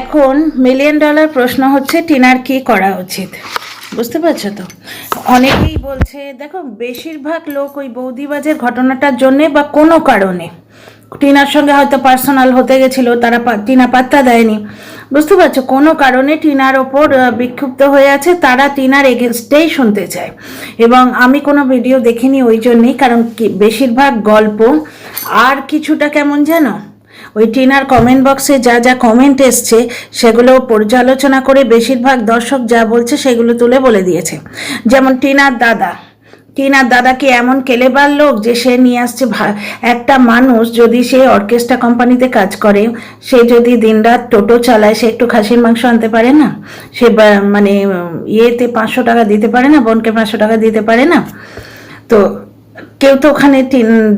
এখন million dollar প্রশ্ন হচ্ছে, টিনার কি করা উচিত? বুঝতে পারছ তো? অনেকেই বলছে, দেখো, বেশিরভাগ লোক ওই বৌদিবাজের ঘটনাটার জন্যে বা কোনো কারণে, টিনার সঙ্গে হয়তো পার্সোনাল হতে গেছিল, তারা টিনা পাত্তা দেয়নি। বুঝতে পারছ? কোনো কারণে টিনার ওপর বিক্ষুব্ধ হয়ে আছে, তারা টিনার এগেনস্টেই শুনতে চায়। এবং আমি কোনো ভিডিও দেখিনি ওই জন্যেই, কারণ বেশিরভাগ গল্প আর কিছুটা কেমন জানো? ওই টিনার কমেন্ট বক্সে যা যা কমেন্ট এসছে, সেগুলো পর্যালোচনা করে বেশিরভাগ দর্শক যা বলছে সেগুলো তুলে বলে দিয়েছে। যেমন টিনার দাদা। টিনার দাদা কি এমন কেলেবার লোক যে সে নিয়ে আসছে একটা মানুষ যদি সে অর্কেস্ট্রা কোম্পানিতে কাজ করে, সে যদি দিনরাত টোটো চালায়, সে একটু খাসির মাংস আনতে পারে না? সে মানে ইয়েতে পাঁচশো টাকা দিতে পারে না, বোনকে পাঁচশো টাকা দিতে পারে না? তো কেউ তো ওখানে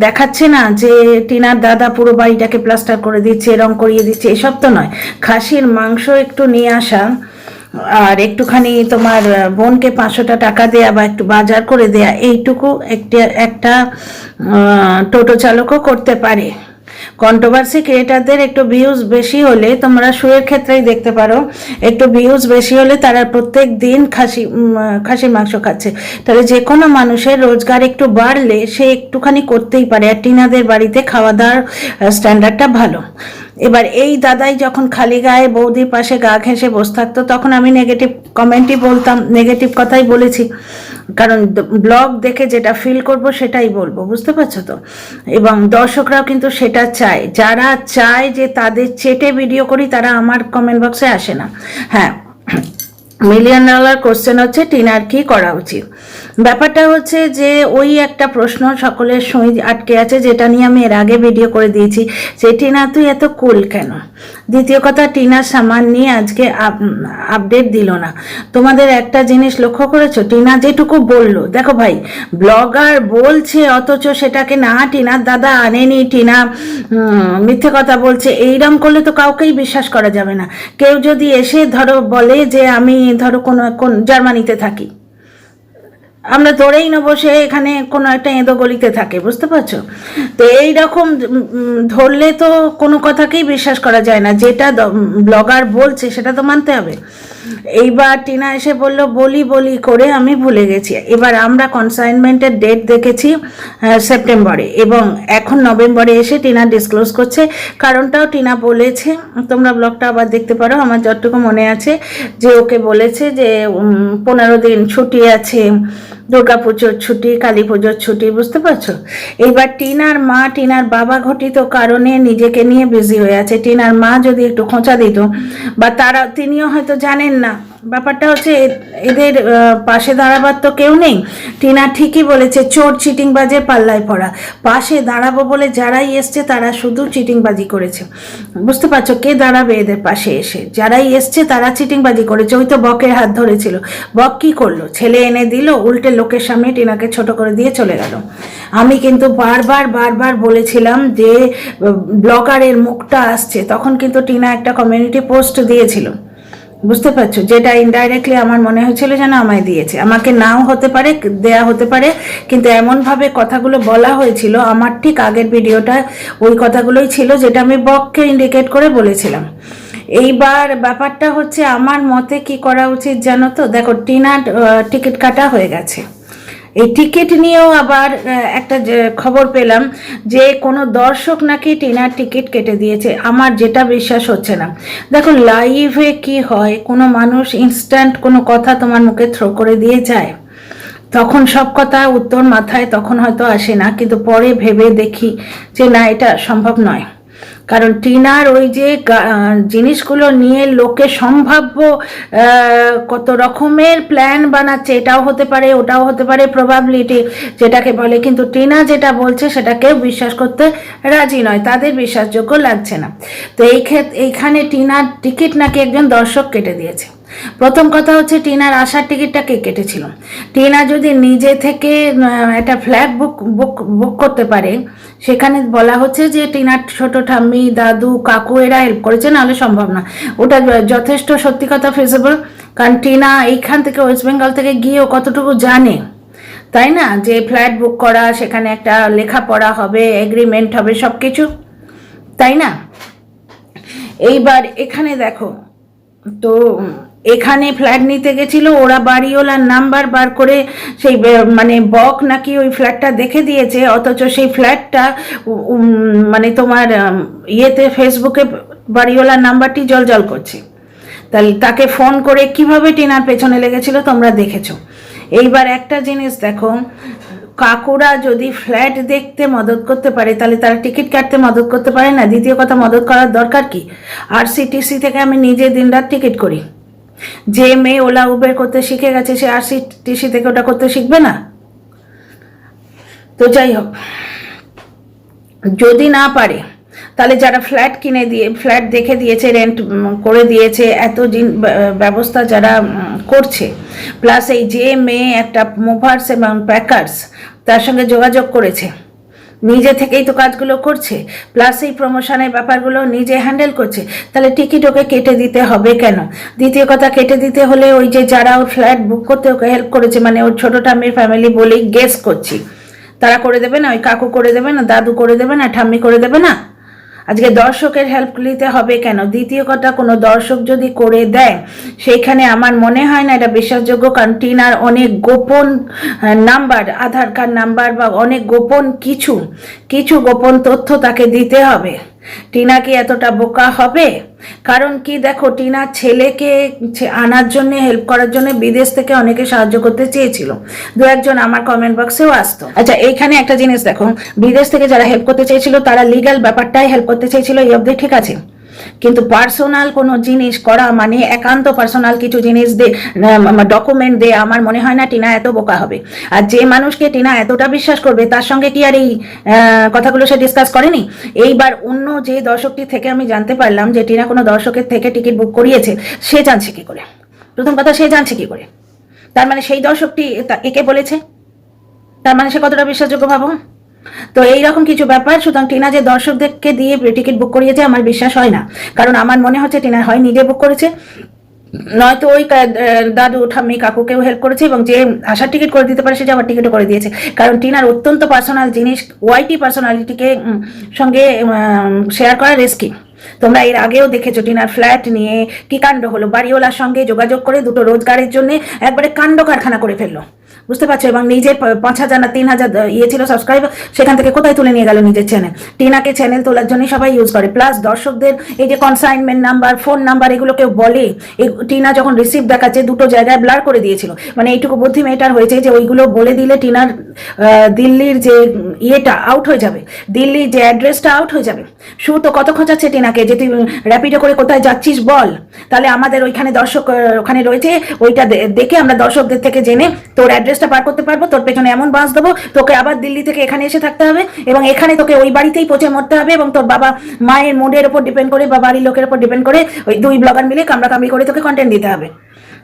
দেখাচ্ছে না যে টিনার দাদা পুরো বাড়িটাকে প্লাস্টার করে দিচ্ছে, রং করিয়ে দিচ্ছে, এসব তো নয়। খাসির মাংস একটু নিয়ে আসা, আর একটুখানি তোমার বোনকে পাঁচশোটা টাকা দেয়া বা একটু বাজার করে দেয়া, এইটুকু একটা একটা টোটো চালকও করতে পারে। কন্ট্রোভার্সি ক্রিয়েটারদের একটু ভিউজ বেশি হলে তোমরা শুয়ের ক্ষেত্রেই দেখতে পারো। একটু ভিউজ বেশি হলে তারা প্রত্যেক দিন খাসি খাসির মাংস খাচ্ছে। তাহলে যে কোনো মানুষের রোজগার একটু বাড়লে সে একটুখানি করতেই পারে আর টিনাদের বাড়িতে খাওয়া দাওয়ার স্ট্যান্ডার্ডটা ভালো। এবার এই দাদাই যখন খালি গায়ে বৌদির পাশে গা ঘেঁষে বসে থাকতো, তখন আমি নেগেটিভ কমেন্টই বলতাম নেগেটিভ কথাই বলেছি। কারণ ব্লগ দেখে যেটা ফিল করব সেটাই বলব, বুঝতে পারছ তো? এবং দর্শকরাও কিন্তু সেটা চায়। যারা চায় যে তাদের চেটে ভিডিও করি, তারা আমার কমেন্ট বক্সে আসে না। হ্যাঁ মিলিয়ন ডলার কোশ্চেন হচ্ছে, টিনার কি করা উচিত? ব্যাপারটা হচ্ছে যে ওই একটা প্রশ্ন সকলের সই আটকে আছে, যেটা নিয়ে আমি এর আগে ভিডিও করে দিয়েছি। যে টিনা, তুই এত কুল কেন? দ্বিতীয় কথা টিনার সামান নিয়ে আজকে আপডেট দিল না। তোমাদের একটা জিনিস লক্ষ্য করেছ? টিনা যেটুকু বলল। দেখো ভাই, ব্লগার বলছে, অথচ সেটাকে না, টিনার দাদা আনেনি। টিনা মিথ্যে কথা বলছে। এইরকম করলে তো কাউকেই বিশ্বাস করা যাবে না। কেউ যদি এসে ধরো বলে যে, আমি ধরো কোনো, কোন জার্মানিতে থাকি। আমরা ধরেই নেব সে এখানে কোনো একটা এঁদো গলিতে থাকে, বুঝতে পারছ? তো এই রকম ধরলে তো কোনো কথাকেই বিশ্বাস করা যায় না। যেটা ব্লগার বলছে সেটা তো মানতে হবে। এইবার টিনা এসে বলল, বলি বলি করে আমি ভুলে গেছি। এবার আমরা কনসাইনমেন্টের ডেট দেখেছি সেপ্টেম্বরে এবং এখন নভেম্বরে এসে টিনা ডিসক্লোজ করছে। কারণটাও টিনা বলেছে, তোমরা ব্লগটা আবার দেখতে পারো, আমার যতটুকু মনে আছে যে ওকে বলেছে যে পনেরো দিন ছুটি আছে দুর্গা পুজোর ছুটি কালী পুজোর ছুটি, বুঝতে পারছ? এইবার টিনার মা, টিনার বাবা ঘটিত কারণে নিজেকে নিয়ে বিজি হয়ে আছে। টিনার মা যদি একটু খোঁচা দিত, বা তারা তিনিও হয়তো জানেন না ব্যাপারটা হচ্ছে এদের পাশে দাঁড়াবার তো কেউ নেই। টিনা ঠিকই বলেছে, চোর চিটিংবাজের পাল্লায় পড়া। পাশে দাঁড়াবো বলে যারাই এসছে তারা শুধু চিটিংবাজি করেছে। বুঝতে পারছ কে দাঁড়াবে এদের পাশে এসে? যারাই এসছে তারা চিটিংবাজি করেছে। ওই তো বকের হাত ধরেছিল। বক কি করল? ছেলে এনে দিল, উল্টে লোকের সামনে টিনাকে ছোট করে দিয়ে চলে গেল। আমি কিন্তু বারবার বারবার বলেছিলাম যে ব্লগারের মুখটা আসছে। তখন কিন্তু টিনা একটা কমিউনিটি পোস্ট দিয়েছিল। বুঝতে পারছ? যেটা ইনডাইরেক্টলি আমার মনে হয়েছিল যেন আমায় দিয়েছে। আমাকে নাও হতে পারে, দেয়া হতে পারে, কিন্তু এমনভাবে কথাগুলো বলা হয়েছিল, আমার ঠিক আগের ভিডিওটা ওই কথাগুলোই ছিল যেটা আমি বককে ইন্ডিকেট করে বলেছিলাম। এইবার ব্যাপারটা হচ্ছে আমার মতে কি করা উচিত জানো তো? দেখো, টিনার টিকিট কাটা হয়ে গেছে। এই টিকিট নিয়েও আবার একটা খবর পেলাম যে কোনো দর্শক নাকি টিনার টিকিট কেটে দিয়েছে। আমার যেটা বিশ্বাস হচ্ছে না। দেখো লাইভে কি হয়, কোনো মানুষ ইনস্ট্যান্ট কোনো কথা তোমার মুখে থ্রো করে দিয়ে যায়। তখন সব কথা উত্তর মাথায় তখন হয়তো আসে না, কিন্তু পরে ভেবে দেখি যে না, এটা সম্ভব নয়। কারণ টিনার ওই যে জিনিসগুলো নিয়ে লোকে সম্ভাব্য কত রকমের প্ল্যান বানাচ্ছে, এটাও হতে পারে, ওটাও হতে পারে প্রবাবিলিটি যেটাকে বলে। কিন্তু টিনা যেটা বলছে সেটা কেউ বিশ্বাস করতে রাজি নয়, তাদের বিশ্বাসযোগ্য লাগছে না। তো এই ক্ষেত, এইখানে টিনার টিকিট নাকি একজন দর্শক কেটে দিয়েছে। প্রথম কথা হচ্ছে টিনার আসার টিকিটটা কে কেটেছিল? টিনা যদি নিজে থেকে একটা ফ্ল্যাট বুক বুক বুক করতে পারে, সেখানে বলা হচ্ছে যে টিনার ছোট ঠাম্মি, দাদু, কাকু এরা হেল্প করেছে, নাহলে সম্ভব না। ওটা যথেষ্ট সত্যি কথা ফিজিবল কারণ টিনা এইখান থেকে ওয়েস্ট বেঙ্গল থেকে গিয়েও কতটুকু জানে? তাই না? যে ফ্ল্যাট বুক করা, সেখানে একটা লেখাপড়া হবে এগ্রিমেন্ট হবে সব কিছু তাই না? এইবার এখানে দেখো তো এখানে ফ্ল্যাট নিতে গেছিল, ওরা বাড়িওয়ালার নাম্বার বার করে সেই মানে বক নাকি ওই ফ্ল্যাটটা দেখে দিয়েছে, অথচ সেই ফ্ল্যাটটা মানে তোমার ইয়েতে ফেসবুকে বাড়িওয়ালার নাম্বারটি জল জল করছে। তাহলে তাকে ফোন করে কীভাবে টিনার পেছনে লেগেছিল তোমরা দেখেছ। এইবার একটা জিনিস দেখো কাকুরা যদি ফ্ল্যাট দেখতে মদত করতে পারে, তাহলে তারা টিকিট কাটতে মদত করতে পারে না। দ্বিতীয় কথা, মদত করার দরকার কি? আর সিটিসি থেকে আমি নিজে দিন রাত টিকিট করি। যে মেয়ে ওলা উবের করতে শিখে গেছে, সে আর সিটিসি থেকে ওটা করতে শিখবে না? তো যাই হোক, যদি না পারে তাহলে যারা ফ্ল্যাট কিনে দিয়ে, ফ্ল্যাট দেখে দিয়েছে রেন্ট করে দিয়েছে, এত ব্যা- ব্যবস্থা যারা করছে। প্লাস এই যে মেয়ে একটা মুভার্স এবং প্যাকার্স তার সঙ্গে যোগাযোগ করেছে। নিজে থেকেই তো কাজগুলো করছে। প্লাস এই প্রমোশনের ব্যাপারগুলো নিজে হ্যান্ডেল করছে। তাহলে টিকিট ওকে কেটে দিতে হবে কেন? দ্বিতীয় কথা, কেটে দিতে হলে ওই যে যারা ওর ফ্ল্যাট বুক করতে ওকে হেল্প করেছে মানে ওর ছোটো ঠাম্মির ফ্যামিলি বলেই গেস করছি। তারা করে দেবে না? ওই কাকু করে দেবে না? দাদু করে দেবে না? ঠাম্মি করে দেবে না? আজকে দর্শকের হেল্প নিতে হবে কেন? দ্বিতীয় কথা, কোনো দর্শক যদি করে দেয়, সেইখানে আমার মনে হয় না এটা বিশ্বাসযোগ্য, কারণ টিনার অনেক গোপন নাম্বার আধার কার্ড নাম্বার বা অনেক গোপন কিছু কিছু গোপন তথ্য তাকে দিতে হবে। টিনা কি এতটা বোকা হবে? কারণ কি দেখো, টিনা ছেলেকে আনার জন্য হেল্প করার জন্য বিদেশ থেকে অনেকে সাহায্য করতে চেয়েছিল। দু একজন আমার কমেন্ট বক্সেও আসতো। আচ্ছা এইখানে একটা জিনিস দেখো, বিদেশ থেকে যারা হেল্প করতে চেয়েছিল, তারা লিগাল ব্যাপারটাই হেল্প করতে চেয়েছিল, এই অবধি ঠিক আছে? কিন্তু পার্সোনাল কোনো জিনিস করা মানে একান্ত পার্সোনাল কিছু জিনিস দে ডকুমেন্ট দে, আমার মনে হয় না টিনা এত বোকা হবে। আর যে মানুষকে টিনা এতটা বিশ্বাস করবে, তার সঙ্গে কি আর এই কথাগুলো সে ডিসকাস করেনি? এইবার অন্য যে দর্শকটি থেকে আমি জানতে পারলাম যে টিনা কোনো দর্শকের থেকে টিকিট বুক করিয়েছে, সে জানছে কি করে? প্রথম কথা, সে জানছে কি করে? তার মানে সেই দর্শকটি একে বলেছে? তার মানে সে কতটা বিশ্বাসযোগ্য ভাবো তো এইরকম কিছু ব্যাপার, সুতরাং টিনা যে দর্শকদেরকে দিয়ে টিকিট বুক করিয়েছে আমার বিশ্বাস হয় না। কারণ আমার মনে হচ্ছে টিনা হয় নিজে বুক করেছে। নয়তো ওই দাদু, ঠাম্মি, কাকুকেও হেল্প করেছে এবং যে আসার টিকিট করে দিতে পারে সে যাওয়ার টিকিটও করে দিয়েছে। কারণ টিনার অত্যন্ত পার্সোনাল জিনিস ওয়াইটি পার্সোনালিটিকে সঙ্গে শেয়ার করা রিস্কি তোমরা এর আগেও দেখেছ টিনার ফ্ল্যাট নিয়ে কি কাণ্ড হলো। বাড়িওয়ালার সঙ্গে যোগাযোগ করে দুটো রোজগারের জন্য একবারে কাণ্ড কারখানা করে ফেলল। বুঝতে পারছ? এবং নিজের পাঁচ হাজার না তিন হাজার ইয়ে ছিল সাবস্ক্রাইব সেখান থেকে কোথায় তুলে নিয়ে গেল নিজের চ্যানেল টিনাকে চ্যানেল তোলার জন্য সবাই ইউজ করে। প্লাস দর্শকদের এই যে কনসাইনমেন্ট নাম্বার ফোন নাম্বার এগুলো কেউ বলে টিনা যখন রিসিভ দেখাচ্ছে, দুটো জায়গায় ব্লার করে দিয়েছিল। মানে এইটুকু বুদ্ধি মেয়েটার হয়েছে যে ওইগুলো বলে দিলে টিনার দিল্লির যে ইয়েটা আউট হয়ে যাবে। দিল্লির যে অ্যাড্রেসটা আউট হয়ে যাবে। সু তো কত খোঁচাচ্ছে টিনাকে যে তুই র্যাপিডো করে কোথায় যাচ্ছিস বল? তাহলে আমাদের ওইখানে দর্শক ওখানে রয়েছে, ওইটা দেখে আমরা দর্শকদের থেকে জেনে তোর অ্যাড্রেসটা পার করতে পারব, তোর পেছনে এমন বাস দেবো, তোকে আবার দিল্লি থেকে এখানে এসে থাকতে হবে এবং এখানে তোকে ওই বাড়িতেই পচে মরতে হবে এবং তোর বাবা মায়ের মুডের উপর ডিপেন্ড করে বা বাড়ির লোকের উপর ডিপেন্ড করে ওই দুই ব্লগার মিলে কামড়া কামড়ি করে তোকে কন্টেন্ট দিতে হবে।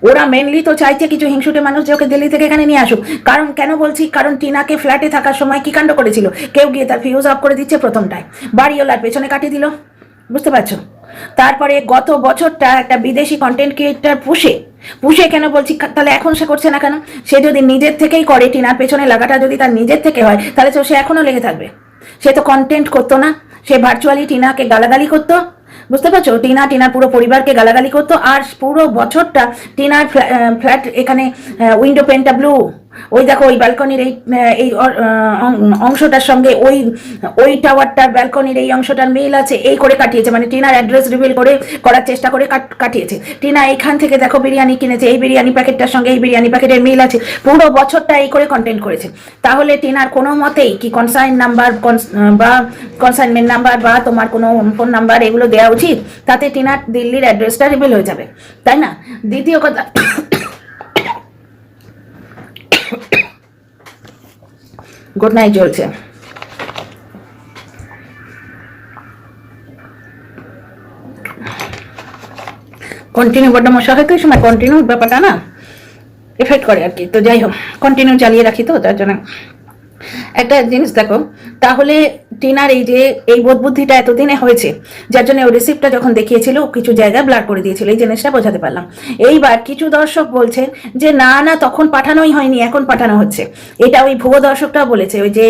ওরা মেনলি তো চাইছে কিছু হিংসুটে মানুষ যে ওকে দিল্লি থেকে এখানে নিয়ে আসুক। কারণ কেন বলছি? কারণ টিনাকে ফ্ল্যাটে থাকার সময় কি কাণ্ড করেছিল? কেউ গিয়ে তার ফিউজ অফ করে দিচ্ছে প্রথমটায়। বাড়িওয়ালার পেছনে কাটিয়ে দিল। বুঝতে পারছ? তারপরে গত বছরটা একটা বিদেশি কন্টেন্ট ক্রিয়েটার পুষে পুষে কেন বলছি? তাহলে এখন সে করছে না কেন? সে যদি নিজের থেকেই করে, টিনার পেছনে লাগাটা যদি তার নিজের থেকে হয়, তাহলে তো সে এখনও লেগে থাকবে। সে তো কন্টেন্ট করতো না। সে ভার্চুয়ালি টিনাকে গালাগালি করতো। বুঝতে পারছ? টিনা টিনার পুরো পরিবারকে গালাগালি করতো। আর পুরো বছরটা টিনার ফ্ল্যাট এখানে উইন্ডো পেনটা ব্লু ওই দেখো, ওই ব্যালকনির এই এই অংশটার সঙ্গে ওই ওই টাওয়ারটার ব্যালকনির এই অংশটার মিল আছে, এই করে কাটিয়েছে। মানে টিনার অ্যাড্রেস রিভিল করে, করার চেষ্টা করে কাট- কাটিয়েছে। টিনা এখান থেকে দেখো বিরিয়ানি কিনেছে, এই বিরিয়ানি প্যাকেটটার সঙ্গে এই বিরিয়ানি প্যাকেটের মিল আছে। পুরো বছরটা এই করে কন্টেন্ট করেছে। তাহলে টিনার কোনো মতেই কি কনসাইন নাম্বার বা কনসাইনমেন্ট নাম্বার বা তোমার কোনো ফোন নাম্বার এগুলো দেওয়া উচিত? তাতে টিনার দিল্লির অ্যাড্রেসটা রিভিল হয়ে যাবে। তাই না? দ্বিতীয় কথা নাইট চলছে কন্টিনিউ বড্ড মশা হয় তো এই সময় কন্টিনিউ ব্যাপারটা না? এফেক্ট করে আর কি। তো যাই হোক কন্টিনিউ চালিয়ে রাখি তো, তার জন্য একটা জিনিস দেখো, তাহলে টিনার এই যে, এই বোধ বুদ্ধিটা এতদিনে হয়েছে, যার জন্য ও রিসিপ্টটা যখন দেখিয়েছিল কিছু জায়গায় ব্লার করে দিয়েছিল, এই জিনিসটা বোঝাতে পারলাম। এইবার কিছু দর্শক বলছে যে, না না, তখন পাঠানোই হয়নি, এখন পাঠানো হচ্ছে। এটা ওই ভুয়ো দর্শকটা বলেছে, ওই যে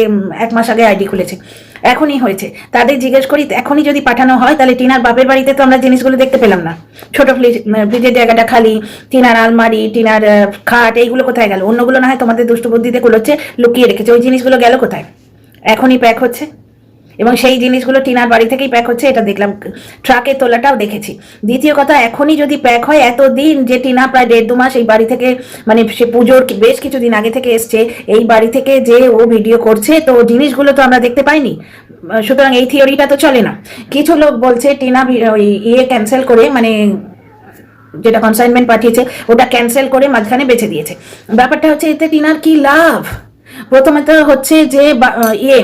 এক মাস আগে আইডি খুলেছে। এখনই হয়েছে। তাদের জিজ্ঞেস করি, এখনই যদি পাঠানো হয়, তাহলে টিনার বাপের বাড়িতে তো আমরা জিনিসগুলো দেখতে পেলাম না। ছোট ফ্রিজ ফ্রিজের জায়গাটা খালি, টিনার আলমারি, টিনার খাট, এইগুলো কোথায় গেল? অন্যগুলো না হয় তোমাদের দুষ্টবুদ্ধিতে হচ্ছে লুকিয়ে রেখেছে। ওই জিনিসগুলো গেল কোথায়? এখনই প্যাক হচ্ছে। এবং সেই জিনিসগুলো টিনার বাড়ি থেকেই প্যাক হচ্ছে, এটা দেখলাম ট্রাকে তোলাটাও দেখেছি। দ্বিতীয় কথা, এখনই যদি প্যাক হয় এত দিন যে টিনা প্রায় দেড় দু মাস এই বাড়ি থেকে মানে সে পুজোর বেশ কিছুদিন আগে থেকে এসছে, এই বাড়ি থেকে যে ও ভিডিও করছে, তো জিনিসগুলো তো আমরা দেখতে পাইনি। সুতরাং এই থিওরিটা তো চলে না। কিছু লোক বলছে, টিনা ওই ইয়ে ক্যান্সেল করে মানে যেটা কনসাইনমেন্ট পাঠিয়েছে, ওটা ক্যান্সেল করে মাঝখানে বেছে দিয়েছে। ব্যাপারটা হচ্ছে, এতে টিনার কি লাভ? প্রথমে তো হচ্ছে যে ইয়ে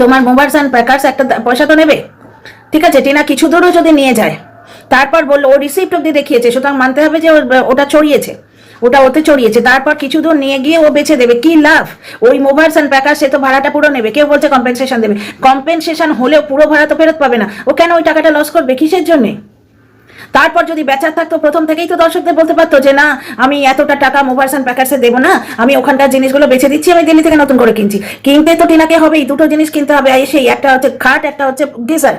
তোমার মোবাইলস অ্যান্ড প্যাকার্স একটা পয়সা তো নেবে? ঠিক আছে, টিনা কিছু দূরও যদি নিয়ে যায়। তারপর বলল, ও রিসিপ্ট অব্দি দেখিয়েছে, সুতরাং মানতে হবে যে ওটা চড়িয়েছে। ওটা ওতে চড়িয়েছে। তারপর কিছু দূর নিয়ে গিয়ে ও বেছে দেবে। কি লাভ? ওই মোবাইলস অ্যান্ড প্যাকার সে তো ভাড়াটা পুরো নেবে। কেউ বলছে কম্পেনসেশন দেবে। কম্পেনসেশন হলেও পুরো ভাড়া তো ফেরত পাবে না। ও কেন ওই টাকাটা লস করবে? কিসের জন্যে? তারপর যদি বেচার থাকতো প্রথম থেকেই তো দর্শকদের বলতে পারতো যে, না, আমি এতটা টাকা মোবাইলস অ্যান্ড প্যাকার্সে দেবো না। আমি ওখানকার জিনিসগুলো বেছে দিচ্ছি, আমি দিল্লি থেকে নতুন করে কিনছি। কিনতে তো টিনাকে হবেই, দুটো জিনিস কিনতে হবে। সেই একটা হচ্ছে খাট, একটা হচ্ছে গিজার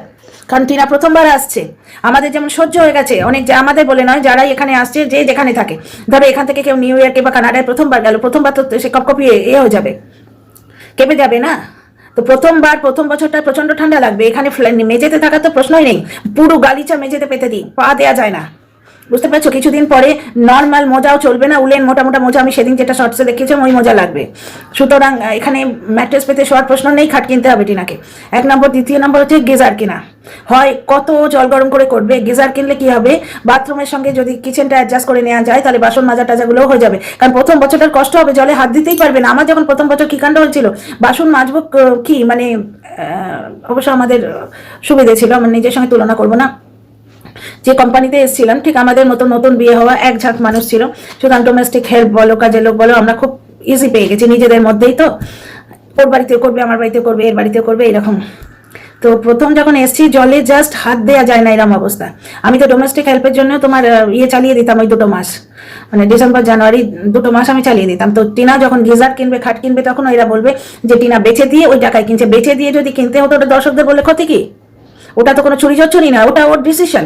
কারণ টিনা প্রথমবার আসছে। আমাদের যেমন সহ্য হয়ে গেছে, অনেক যে আমাদের বলে নয়, যারাই এখানে আসছে, যে যেখানে থাকে। ধরো, এখান থেকে কেউ নিউ ইয়র্কে বা কানাডায় প্রথমবার গেল, প্রথমবার তো সে কপকপি এ হয়ে যাবে। কেঁপে যাবে না? তো প্রথমবার, প্রথম বছরটা প্রচণ্ড ঠান্ডা লাগবে। এখানে মেঝেতে থাকার তো প্রশ্নই নেই। পুরো গালিচা মেঝেতে পেতে দিই পা দেওয়া যায় না। বুঝতে পারছ? কিছুদিন পরে নর্মাল মোজাও চলবে না, উলেন মোটা মোটা মোজা আমি সেদিন যেটা শর্টসে দেখিয়েছিলাম ওই মোজা লাগবে। সুতরাং এখানে ম্যাট্রেস পেতে শোয়ার প্রশ্ন নেই, খাট কিনতে হবে টিনাকে। এক নম্বর, দ্বিতীয় নম্বর হচ্ছে গেজার কিনা। হয়, কত জল গরম করে করবে, গেজার কিনলে কি হবে? বাথরুমের সঙ্গে যদি কিচেনটা অ্যাডজাস্ট করে নেওয়া যায়, তাহলে বাসন মাজা টাজাগুলোও হয়ে যাবে। কারণ প্রথম বছরটার কষ্ট হবে, জলে হাত দিতেই পারবে না। আমার যখন প্রথম বছর কি কাণ্ড হয়েছিল, বাসন মাজবো কি মানে অবশ্য আমাদের সুবিধে ছিল, আমার নিজের সঙ্গে তুলনা করব না। যে কোম্পানিতে এসেছিলাম, ঠিক আমাদের মতো নতুন বিয়ে হওয়া এক ঝাঁক মানুষ ছিল। সুতরাং ডোমেস্টিক হেল্প বলো, কাজের লোক বলো, আমরা খুব ইজি পেয়ে গেছি, নিজেদের মধ্যেই তো। ওর বাড়িতেও করবে, আমার বাড়িতেও করবে, এর বাড়িতেও করবে, এরকম। তো প্রথম যখন এসছি, জলে জাস্ট হাত দেওয়া যায় না এরকম অবস্থা। আমি তো ডোমেস্টিক হেল্পের জন্য তোমার ইয়ে চালিয়ে দিতাম ওই দুটো মাস। মানে ডিসেম্বর, জানুয়ারি, দুটো মাস আমি চালিয়ে দিতাম। তো টিনা যখন গিজার কিনবে, খাট কিনবে, তখন এরা বলবে যে, টিনা বেচে দিয়ে ওই টাকায় কিনছে। বেচে দিয়ে যদি কিনতে হতো, ওটা দর্শকদের বলে ক্ষতি কি? ওটা তো কোনো চুরি চচ্চরি না, ওটা ওর ডিসিশন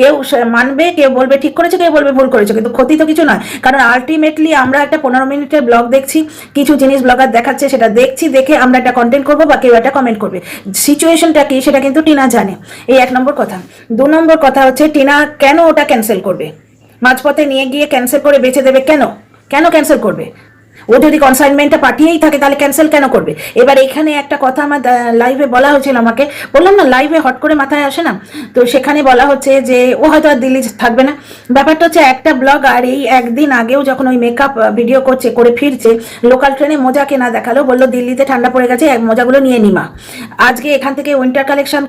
কেউ মানবে, কেউ বলবে ঠিক করেছে, কেউ বলবে ভুল করেছে, কিন্তু ক্ষতি তো কিছু নয়। কারণ আলটিমেটলি আমরা একটা পনেরো মিনিটের ব্লগ দেখছি, কিছু জিনিস ব্লগার দেখাচ্ছে, সেটা দেখছি, দেখে আমরা একটা কন্টেন্ট করব, বা কেউ একটা কমেন্ট করবে। সিচুয়েশনটা কি, সেটা কিন্তু টিনা জানে। এই এক নম্বর কথা। দু নম্বর কথা হচ্ছে, টিনা কেন ওটা ক্যান্সেল করবে? মাঝপথে নিয়ে গিয়ে ক্যান্সেল করে বেঁচে দেবে কেন? কেন ক্যান্সেল করবে? ও যদি কনসাইনমেন্টটা পাঠিয়েই থাকে, তাহলে ক্যান্সেল কেন করবে? এবার এখানে একটা কথা আমার লাইভে বলা হয়েছিল আমাকে। বললাম না লাইভে হট করে মাথায় আসে না। তো সেখানে বলা হচ্ছে যে, ও হয়তো আর দিল্লি থাকবে না। ব্যাপারটা হচ্ছে একটা ব্লগ আর এই একদিন আগেও যখন ওই মেকআপ ভিডিও করছে, করে ফিরছে লোকাল ট্রেনে মোজা কেনা দেখাল, বলল দিল্লিতে ঠান্ডা পড়ে গেছে মোজাগুলো নিয়ে নিমা আজকে এখান থেকে উইন্টার কালেকশন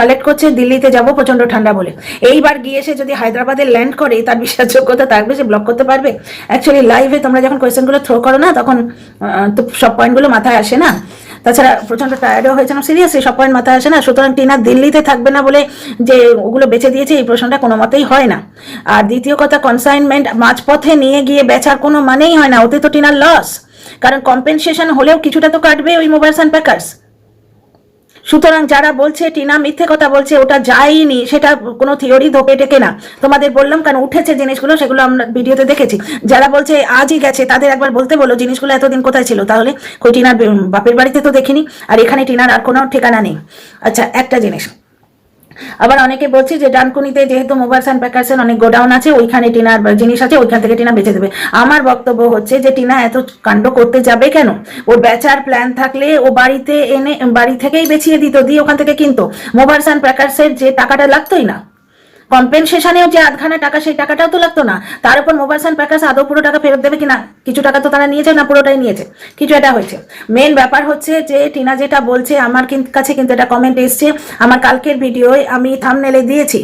কালেক্ট করছে, দিল্লিতে যাব প্রচণ্ড ঠান্ডা বলে। এইবার গিয়ে সে যদি হায়দ্রাবাদে ল্যান্ড করে, তার বিশ্বাসযোগ্যতা থাকবে, সে ব্লগ করতে পারবে? অ্যাকচুয়ালি লাইভে তোমরা যখন কোয়েশ্চেনগুলো থ্রো করো না, তখন তো সব পয়েন্টগুলো মাথায় আসে না। তাছাড়া প্রচণ্ড টায়ার্ডও না সিরিয়াসলি সব পয়েন্ট মাথায় আসে না, সুতরাং টিনা দিল্লিতে থাকবে না বলে যে ওগুলো বেছে দিয়েছে, এই প্রশ্নটা কোনো মতেই হয় না। আর দ্বিতীয় কথা কনসাইনমেন্ট মাঝপথে নিয়ে গিয়ে বেচার কোনো মানেই হয় না ওতে তো টিনার লস কারণ কম্পেনসেশন হলেও কিছুটা তো কাটবে ওই মোবাইল অ্যান্ড প্যাকার্স সুতরাং যারা বলছে, টিনা মিথ্যে কথা বলছে, ওটা যায়নি, সেটা কোনো থিওরি ধোপে টেকে না। তোমাদের বললাম কেন, উঠেছে জিনিসগুলো, সেগুলো আমরা ভিডিওতে দেখেছি। যারা বলছে, আজই গেছে, তাদের একবার বলতে বলো জিনিসগুলো এতদিন কোথায় ছিল। তাহলে ওই টিনার বাপের বাড়িতে তো দেখিনি, আর এখানে টিনার আর কোনো ঠিকানা নেই। আচ্ছা একটা জিনিস। আবার অনেকে বলছে যে ডানকুনিতে যেহেতু মোবাইল অ্যান্ড প্যাকার্সের অনেক গোডাউন আছে, ওইখানে টিনার জিনিস আছে, ওইখান থেকে টিনা বেঁচে দেবে। আমার বক্তব্য হচ্ছে যে টিনা এত কাণ্ড করতে যাবে কেন? ও বেচার প্ল্যান থাকলে ও বাড়িতে এনে, বাড়ি থেকেই বেছিয়ে দিত, দিয়ে ওখান থেকে কিন্তু। মোবাইল অ্যান্ড প্যাকার্সের যে টাকাটা লাগতোই না। কম্পেনসেশনেও যে আধখানা টাকা, সেই টাকাটাও তো লাগতো না। তার উপর মোবাইলস অ্যান্ড প্যাকার্স আদৌ পুরো টাকা ফেরত দেবে কিনা? কিছু টাকা তো তারা নিয়েছে না, পুরোটাই নিয়েছে। কিছু এটা হয়েছে। মেন ব্যাপার হচ্ছে যে টিনা যেটা বলছে, আমার কাছে কিন্তু এটা কমেন্ট এসছে। আমার কালকের ভিডিওয় আমি থামনেলে দিয়েছি।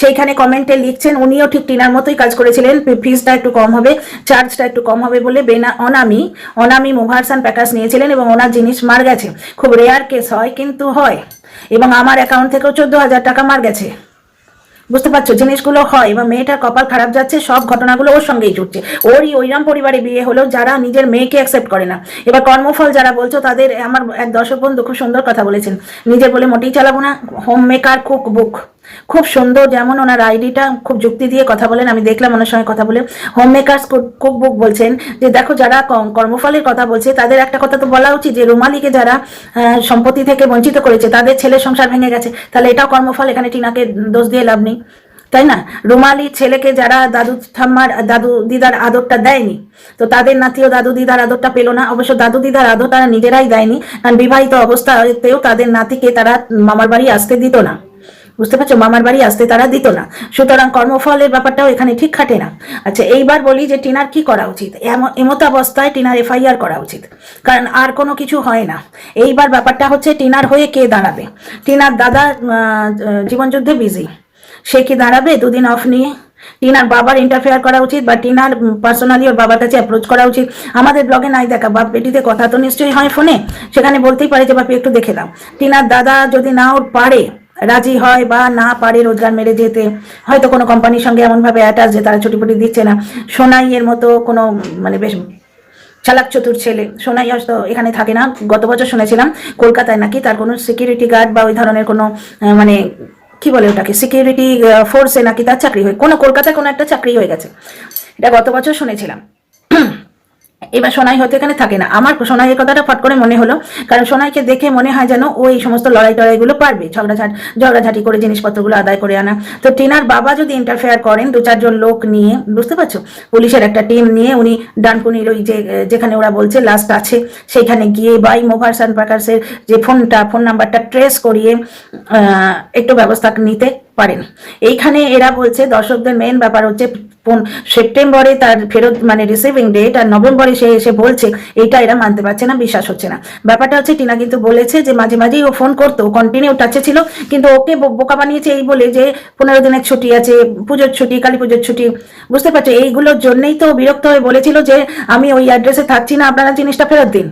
সেইখানে কমেন্টে লিখছেন, উনিও ঠিক টিনার মতোই কাজ করেছিলেন। ফিজটা একটু কম হবে চার্জটা একটু কম হবে বলে বেনা Anami Anami movers and packers নিয়েছিলেন এবং ওনার জিনিস মার গেছে। খুব রেয়ার কেস হয়, কিন্তু হয়। এবং আমার অ্যাকাউন্ট থেকেও চোদ্দ হাজার টাকা মার গেছে। বুঝতে পারছ? জিনিসগুলো হয় এবং মেয়েটার কপাল খারাপ যাচ্ছে, সব ঘটনাগুলো ওর সঙ্গেই জুটছে ওরই ওইরাম পরিবারে বিয়ে হলো, যারা নিজের মেয়েকে অ্যাকসেপ্ট করে না। এবার কর্মফল যারা বলছো, তাদের আমার এক দর্শক বন্ধু খুব সুন্দর কথা বলেছেন। নিজের বলে মোটেই চালাবো না হোম মেকার কুক বুক খুব সুন্দর যেমন ওনার আইডিটা খুব যুক্তি দিয়ে কথা বলেন, আমি দেখলাম ওনার সঙ্গে কথা বলে। হোম মেকার্স কুক বুক বলছেন যে, দেখো যারা কর্মফলের কথা বলছে, তাদের একটা কথা তো বলা উচিত যে, রুমালিকে যারা সম্পত্তি থেকে বঞ্চিত করেছে, তাদের ছেলে সংসার ভেঙে গেছে। তাহলে এটাও কর্মফল, এখানে টিনাকে দোষ দিয়ে লাভ নেই। তাই না? রুমালি ছেলেকে যারা দাদু ঠাম্মার, দাদু দিদার আদরটা দেয়নি, তো তাদের নাতিও দাদু দিদার আদরটা পেল না। অবশ্য দাদু দিদার আদর তারা নিজেরাই দেয়নি, কারণ বিবাহিত অবস্থাতেও তাদের নাতিকে তারা মামার বাড়ি আসতে দিত না। বুঝতে পারছ? মামার বাড়ি আসতে তারা দিত না। সুতরাং কর্মফলের ব্যাপারটাও এখানে ঠিক খাটে না। আচ্ছা এইবার বলি যে টিনার কি করা উচিত? এম- এমত অবস্থায় টিনার এফআইআর করা উচিত। কারণ আর কোনো কিছু হয় না। এইবার ব্যাপারটা হচ্ছে টিনার হয়ে কে দাঁড়াবে? টিনার দাদা জীবনযুদ্ধে বিজি সে কি দাঁড়াবে? দুদিন অফ নিয়ে। টিনার বাবার ইন্টারফেয়ার করা উচিত বা টিনার পার্সোনালি ওর বাবার কাছে অ্যাপ্রোচ করা উচিত। আমাদের ব্লগে নাই দেখা। বাপ বেটিতে কথা তো নিশ্চয়ই হয় ফোনে সেখানে বলতেই পারে যে, বাপি, একটু দেখে দাও টিনার দাদা যদি না ওর পারে রাজি হয় বা না পারে রোজগার মেরে যেতে, হয়তো কোনো কোম্পানির সঙ্গে এমনভাবে অ্যাটাচ যে তারা ছুটিপুটি দিচ্ছে না। সোনাইয়ের মতো কোনো মানে বেশ চালাক চতুর ছেলে, সোনাই হয়তো এখানে থাকে না, গত বছর শুনেছিলাম কলকাতায় নাকি তার কোনো সিকিউরিটি গার্ড বা ওই ধরনের কোনো মানে কি বলে ওটাকে সিকিউরিটি ফোর্সে নাকি তার চাকরি হয়ে, কোনো কলকাতায় কোনো একটা চাকরি হয়ে গেছে। এটা গত বছর শুনেছিলাম। এবার সোনাই হয়তো এখানে থাকে না। আমার সোনাইয়ের কথাটা ফট করে মনে হলো, কারণ সোনাইকে দেখে মনে হয় যেন ও এই সমস্ত লড়াই টড়াইগুলো পারবে, ঝগড়াঝাট, ঝগড়াঝাটি করে জিনিসপত্রগুলো আদায় করে আনা। তো টিনার বাবা যদি ইন্টারফেয়ার করেন, দু চারজন লোক নিয়ে, বুঝতে পারছ? পুলিশের একটা টিম নিয়ে উনি ডানকুনির ওই যে, যেখানে ওরা বলছে লাস্ট আছে সেইখানে গিয়ে বাই মোভার্স অ্যান্ড প্যাকার্সের যে ফোনটা ফোন নাম্বারটা ট্রেস করিয়ে একটু ব্যবস্থা নিতে পারেন। এইখানে এরা বলছে, দর্শকদের মেন ব্যাপার হচ্ছে সেপ্টেম্বরে তার ফেরত মানে রিসিভিং ডেট আর নভেম্বরে সে এসে বলছে এইটা এরা মানতে পারছে না, বিশ্বাস হচ্ছে না। ব্যাপারটা হচ্ছে, টিনা কিন্তু বলেছে যে মাঝে মাঝেই ও ফোন করতো কন্টিনিউ টাচে ছিল, কিন্তু ওকে বোকা বানিয়েছে এই বলে যে পনেরো দিনের ছুটি আছে, পুজোর ছুটি, কালী পুজোর ছুটি, বুঝতে পারছ? এইগুলোর জন্যই তো বিরক্ত হয়ে বলেছিল যে আমি ওই অ্যাড্রেসে থাকছি না, আপনারা জিনিসটা ফেরত দিন।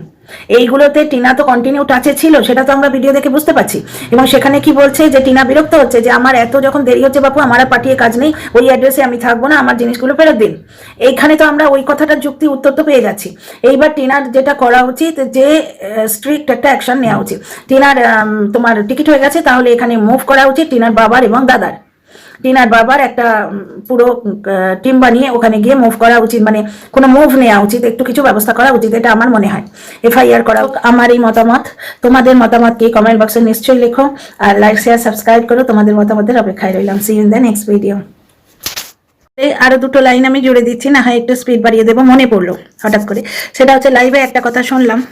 এইগুলোতে টিনা তো কন্টিনিউ টাচে ছিল, সেটা তো আমরা ভিডিও দেখে বুঝতে পারছি। এবং সেখানে কি বলছে যে, টিনা বিরক্ত হচ্ছে যে, আমার এত যখন দেরি হচ্ছে বাপু, আমার পাঠিয়ে কাজ নেই, ওই অ্যাড্রেসে আমি থাকব না, আমার জিনিসগুলো ফেরত দিন। এইখানে তো আমরা ওই কথাটার যুক্তি উত্তর তো পেয়ে যাচ্ছি। এইবার টিনার যেটা করা উচিত যে স্ট্রিক্ট একটা অ্যাকশন নেওয়া উচিত। টিনার তোমার টিকিট হয়ে গেছে, তাহলে এখানে মুভ করা উচিত, টিনার বাবার এবং দাদার। টিনার বাবার একটা পুরো টিম বানিয়ে ওখানে গিয়ে মুভ করা উচিত মানে কোনো মুভ নেওয়া উচিত, একটু কিছু ব্যবস্থা করা উচিত, এটা আমার মনে হয়। এফআইআর করা। আমার এই মতামত, তোমাদের মতামত কি? কমেন্ট বক্সে নিশ্চয়ই লেখো, আর লাইক শেয়ার সাবস্ক্রাইব করো, তোমাদের মতামতের অপেক্ষায় রইলাম। See in the next video আরও দুটো লাইন আমি জুড়ে দিচ্ছি, না হয় একটু স্পিড বাড়িয়ে দেবো, মনে পড়ল হঠাৎ করে। সেটা হচ্ছে লাইভে একটা কথা শুনলাম,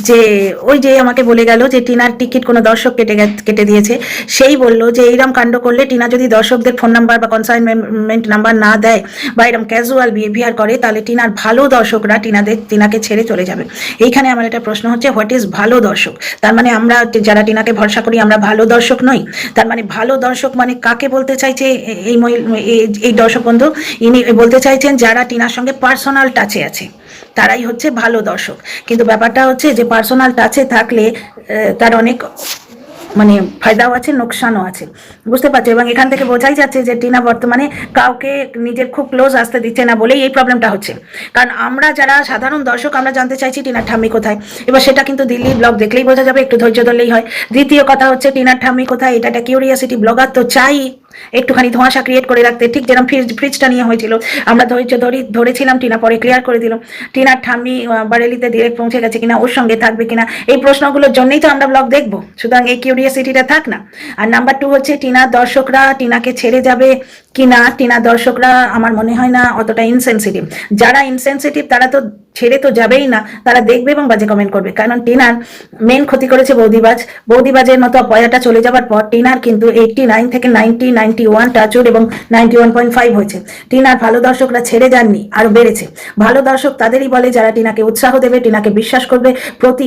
যে ওই যে আমাকে বলে গেল যে টিনার টিকিট কোনো দর্শক কেটে কেটে দিয়েছে। সেই বলল যে এইরকম কাণ্ড করলে টিনা যদি দর্শকদের ফোন নাম্বার বা কনসাইনমেন্ট নাম্বার না দেয় বা এরকম ক্যাজুয়াল বিহেভিয়ার করে, তাহলে টিনার ভালো দর্শকরা টিনাদের, টিনাকে ছেড়ে চলে যাবে। এইখানে আমার একটা প্রশ্ন হচ্ছে হোয়াট ইজ ভালো দর্শক? তার মানে আমরা যারা টিনাকে ভরসা করি, আমরা ভালো দর্শক নই। তার মানে ভালো দর্শক মানে কাকে বলতে চাইছে এই- এই দর্শক বন্ধু? ইনি বলতে চাইছেন যারা টিনার সঙ্গে পার্সোনাল টাচে আছে, তারাই হচ্ছে ভালো দর্শক। কিন্তু ব্যাপারটা হচ্ছে যে পার্সোনাল টাচে থাকলে তার অনেক মানে ফায়দাও আছে, নোকসানও আছে। বুঝতে পারছ? এবং এখান থেকে বোঝাই যাচ্ছে যে টিনা বর্তমানে কাউকে নিজের খুব ক্লোজ আসতে দিচ্ছে না বলেই এই প্রবলেমটা হচ্ছে। কারণ আমরা যারা সাধারণ দর্শক, আমরা জানতে চাইছি টিনার ঠাম্মি কোথায়। এবার সেটা কিন্তু দিল্লি ব্লগ দেখলেই বোঝা যাবে, একটু ধৈর্য ধরলেই হয়। দ্বিতীয় কথা হচ্ছে, টিনার ঠাম্মি কোথায়? এটা একটা কিউরিয়াসিটি ব্লগার তো চাই একটুখানি ধোঁয়াশা ক্রিয়েট করে রাখতে। ঠিক যেরকম ফ্রিজ ফ্রিজটা নিয়ে হয়েছিল। আমরা ধৈর্য ধরি, ধরেছিলাম টিনা, পরে ক্লিয়ার করে দিল। টিনার ঠাম্মি বারেলিতে ডিরেক্ট পৌঁছে গেছে কিনা, ওর সঙ্গে থাকবে কিনা, এই প্রশ্নগুলোর জন্যই তো আমরা ব্লগ দেখব। সুতরাং এই কিউরিয়াসিটিটা থাক না। আর নাম্বার টু হচ্ছে টিনার দর্শকরা, টিনাকে ছেড়ে যাবে কিনা টিনার দর্শকরা আমার মনে হয় না অতটা ইনসেনসিটিভ যারা ইনসেনসিটিভ তারা তো ছেড়ে তো যাবেই না, তারা দেখবে এবং বাজে কমেন্ট করবে। কারণ টিনার মেন ক্ষতি করেছে বৌদিবাজ। বৌদিবাজের মতো পয়াটা চলে যাবার পর, টিনার কিন্তু এইটটি নাইন থেকে নাইনটি নাইনটি ওয়ান এবং নাইনটি ওয়ান পয়েন্ট ফাইভ হয়েছে। টিনার ভালো দর্শকরা ছেড়ে যাননি, আরও বেড়েছে। ভালো দর্শক তাদেরই বলে যারা টিনাকে উৎসাহ দেবে, টিনাকে বিশ্বাস করবে, প্রতি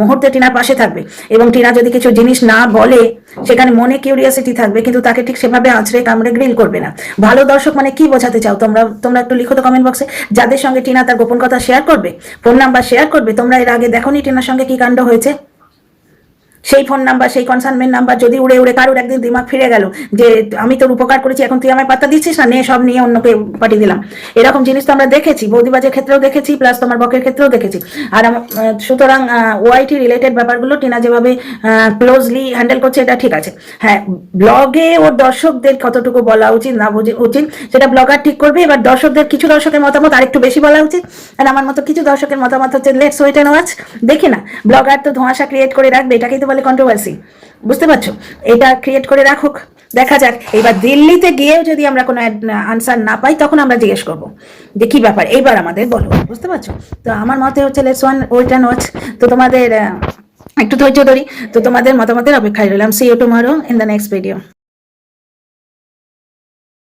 মুহূর্তে টিনার পাশে থাকবে। এবং টিনা যদি কিছু জিনিস না বলে, সেখানে মনে কিউরিয়াসিটি থাকবে, কিন্তু তাকে ঠিক সেভাবে আঁচড়ে কামড়ে গ্রিল করবে না। ভালো দর্শক মানে কি বোঝাতে চাও? তোমরা তোমরা একটু লিখো তো কমেন্ট বক্সে যাদের সঙ্গে টিনা তার গোপন কথা শেয়ার করবে ফোন নাম্বার শেয়ার করবে, তোমরা এর আগে দেখোনি টিনার সঙ্গে কি কাণ্ড হয়েছে? সেই ফোন নাম্বার সেই কনসার্নমেন্ট নাম্বার যদি উড়ে উড়ে কারোর একদিন দিমাগ ফিরে গেল যে আমি তোর উপকার করেছি, এখন তুই আমায় পাত্তা দিচ্ছিস না? নে, সব নিয়ে অন্যকে পাঠিয়ে দিলাম। এরকম জিনিস তো আমরা দেখেছি, বৌদিবাজের ক্ষেত্রেও দেখেছি প্লাস তোমার বকের ক্ষেত্রেও দেখেছি। আর সুতরাং ওআইটি রিলেটেড ব্যাপারগুলো টিনা যেভাবে ক্লোজলি হ্যান্ডেল করছে, এটা ঠিক আছে। হ্যাঁ ব্লগে ওর দর্শকদের কতটুকু বলা উচিত, না বুঝে উচিত, সেটা ব্লগার ঠিক করবে। এবার দর্শকদের কিছু দর্শকের মতামত আরেকটু বেশি বলা উচিত। আর আমার মতো কিছু দর্শকের মতামত হচ্ছে লেটস ওয়েট অ্যান্ড ওয়াচ দেখি না ব্লগার তো ধোঁয়াশা ক্রিয়েট করে রাখবে এটাকেই তো বলে কন্ট্রোভার্সি বুঝতে পারছ? এটা ক্রিয়েট করে রাখুক। দেখা যাক, এবার দিল্লিতে গিয়েও যদি আমরা কোনো আনসার না পাই, তখন আমরা জিজ্ঞেস করব। যে কি ব্যাপার, এইবার আমাদের বলো, বুঝতে পারছ? তো আমার মতে হচ্ছে লেটস ওয়ান অ্যান্ড ওয়াচ তো তোমাদের একটু ধৈর্য ধরি। তো তোমাদের মতামতের অপেক্ষায় রইলাম। See you tomorrow in the next video